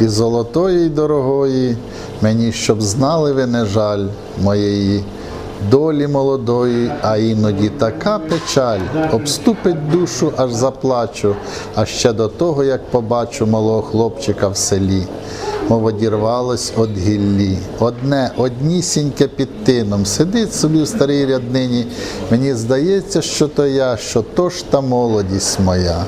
і золотої, і дорогої, мені щоб знали ви не жаль моєї долі молодої, а іноді така печаль обступить душу, аж заплачу, а ще до того, як побачу малого хлопчика в селі. Мов одірвалось од гіллі. Одне, однісіньке під тином. Сидить собі в старій ряднині. Мені здається, що то я, що то ж та молодість моя.